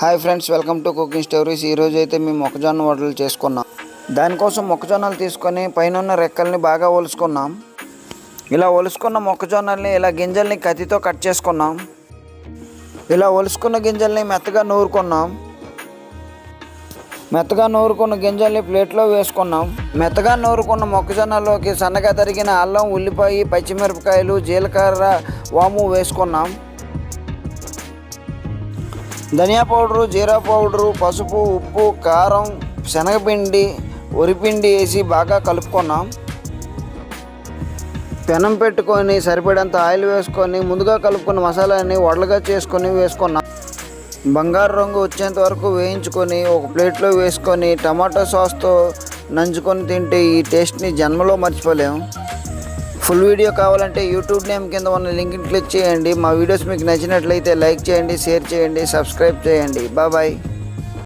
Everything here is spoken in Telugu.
Hi friends welcome to cooking stories ఈరోజు అయితే మేము మొక్కజొన్న వడలు చేసుకున్నాం. దానికోసం మొక్కజొన్నలు తీసుకొని పైన ఉన్న రెక్కల్ని బాగా ఒలుసుకున్నాం. ఇలా ఒలుసుకున్న మొక్కజొన్నల్ని ఇలా గింజల్ని కత్తితో కట్ చేసుకున్నాం. ఇలా ఒలుసుకున్న గింజల్ని మెత్తగా నూరుకున్నాం. మెత్తగా నూరుకున్న గింజల్ని ప్లేట్లో వేసుకున్నాం. మెత్తగా నూరుకున్న మొక్కజొన్నలోకి సన్నగా తరిగిన అల్లం ఉల్లిపాయ పచ్చిమిరపకాయలు జీలకర్ర వాము వేసుకున్నాం. ధనియా పౌడరు జీరా పౌడరు పసుపు ఉప్పు కారం శనగపిండి వరిపిండి వేసి బాగా కలుపుకున్నాం. పెనం పెట్టుకొని సరిపడేంత ఆయిల్ వేసుకొని ముందుగా కలుపుకున్న మసాలాని వడలుగా చేసుకొని వేసుకున్నాం. బంగారు రంగు వచ్చేంత వరకు వేయించుకొని ఒక ప్లేట్లో వేసుకొని టమాటో సాస్తో నంచుకొని తింటే ఈ టేస్ట్ని జన్మలో మర్చిపోలేము ఫుల్ వీడియో కావాలంటే యూట్యూబ్ నేమ్ కింద ఉన్న లింక్ని క్లిక్ చేయండి. మా వీడియోస్ మీకు నచ్చినట్లయితే లైక్ చేయండి షేర్ చేయండి సబ్స్క్రైబ్ చేయండి. బాబాయ్